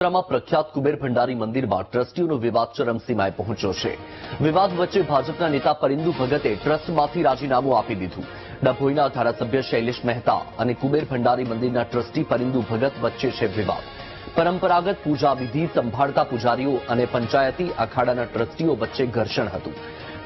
પ્રખ્યાત કુબેર ભંડારી મંદિરમાં ટ્રસ્ટીઓનો વિવાદ ચરમસીમાએ પહોંચ્યો છે. વિવાદ વચ્ચે ભાજપના નેતા પરિંદુ ભગતે ટ્રસ્ટમાંથી રાજીનામું આપી દીધું. ડભોઈના ધારાસભ્ય શૈલેષ મહેતા અને કુબેર ભંડારી મંદિરના ટ્રસ્ટી પરિંદુ ભગત વચ્ચે છે વિવાદ. પરંપરાગત પૂજા વિધિ, સંભાળતા પૂજારીઓ અને પંચાયતી અખાડાના ટ્રસ્ટીઓ વચ્ચે ઘર્ષણ હતું.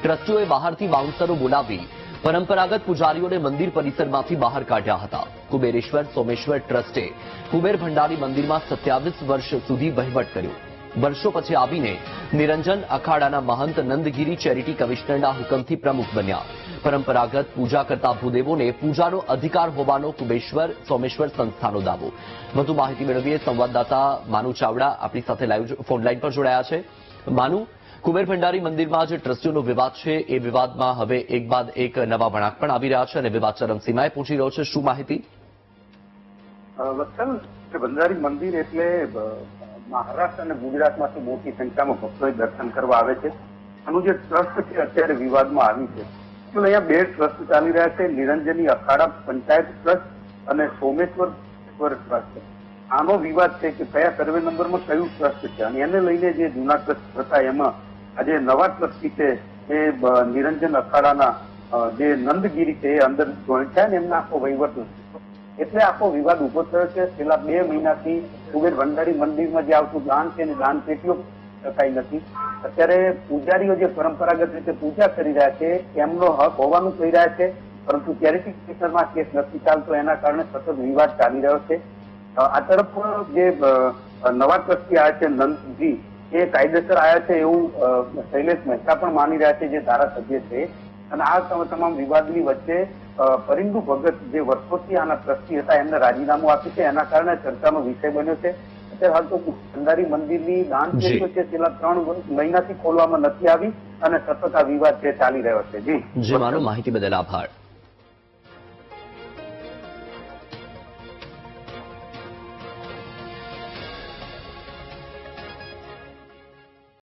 ટ્રસ્ટીઓએ બહારથી બાઉન્સરો બોલાવી પરંપરાગત પૂજારીઓને મંદિર પરિસરમાંથી બહાર કાઢ્યા હતા. કુબેરેશ્વર, સોમેશ્વર ટ્રસ્ટે કુબેર ભંડારી મંદિરમાં સત્યાવીસ વર્ષ સુધી વહીવટ કર્યો. વર્ષો પછી આવીને નિરંજન અખાડાના મહંત નંદગીરી ચેરિટી કમિશનરના હુકમથી પ્રમુખ બન્યા. પરંપરાગત પૂજા કરતા ભૂદેવોને પૂજાનો અધિકાર હોવાનો કુબેશ્વર, સોમેશ્વર સંસ્થાનો દાવો. વધુ માહિતી મેળવીએ સંવાદદાતા માનુ ચાવડા આપણી સાથે લાઈવ ફોનલાઈન પર જોડાયા છે. માનુ કુબેર ભંડારી મંદિરમાં જે ટ્રસ્ટીઓનો વિવાદ છે, એ વિવાદમાં હવે એક બાદ એક નવા વળાંક પણ આવી રહ્યા છે અને વિવાદ ચરમસીમાએ પહોંચી રહ્યો છે. શું માહિતી? કે મંદિર એટલે મહારાષ્ટ્ર અને ગુજરાતમાંથી મોટી સંખ્યામાં ભક્તો દર્શન કરવા આવે છે. આનું જે ટ્રસ્ટ છે, અત્યારે વિવાદમાં આવ્યું છે. તો અહીંયા બે ટ્રસ્ટ ચાલી રહ્યા છે, નિરંજની અખાડા પંચાયત ટ્રસ્ટ અને સોમેશ્વર ટ્રસ્ટ આનો વિવાદ છે કે કયા સર્વે નંબરમાં કયું ટ્રસ્ટ છે? અને એને લઈને જે જૂના ટ્રસ્ટ હતા, એમાં આજે નવા ટ્રસ્ટી છે એ નિરંજન અખાડાના જે નંદગીરી છે એ અંદર જોઈન્ટ છે ને એમના આખો વહીવટ એટલે આખો વિવાદ ઊભો થયો છે. છેલ્લા બે મહિનાથી કુબેર ભંડારી મંદિરમાં જે આવતું દાન છે ને દાન પેટીઓ શકાય નથી. અત્યારે પૂજારીઓ જે પરંપરાગત રીતે પૂજા કરી રહ્યા છે, એમનો હક હોવાનું કહી રહ્યા છે. પરંતુ ચેરિટી સેક્ટરમાં કેસ નથી ચાલતો. એના કારણે સતત વિવાદ ચાલી રહ્યો છે. આ તરફ જે નવા ટ્રસ્ટી આવ્યા છે નંદજી એ કાયદેસર આવ્યા છે એવું શૈલેષ મહેતા પણ માની રહ્યા છે જે ધારાસભ્ય છે. અને આ તમામ વિવાદની વચ્ચે પરિંદુ ભગત જે વર્ષોથી આના ટ્રસ્ટી હતા એમને રાજીનામું આપ્યું છે. એના કારણે ચર્ચાનો વિષય બન્યો છે. અત્યારે હાલ તો ભંડારી મંદિરની દાન પેટો છે છેલ્લા ત્રણ મહિનાથી ખોલવામાં નથી આવી અને સતત આ વિવાદ છે ચાલી રહ્યો છે. જી. જે માહિતી બદલ આભાર.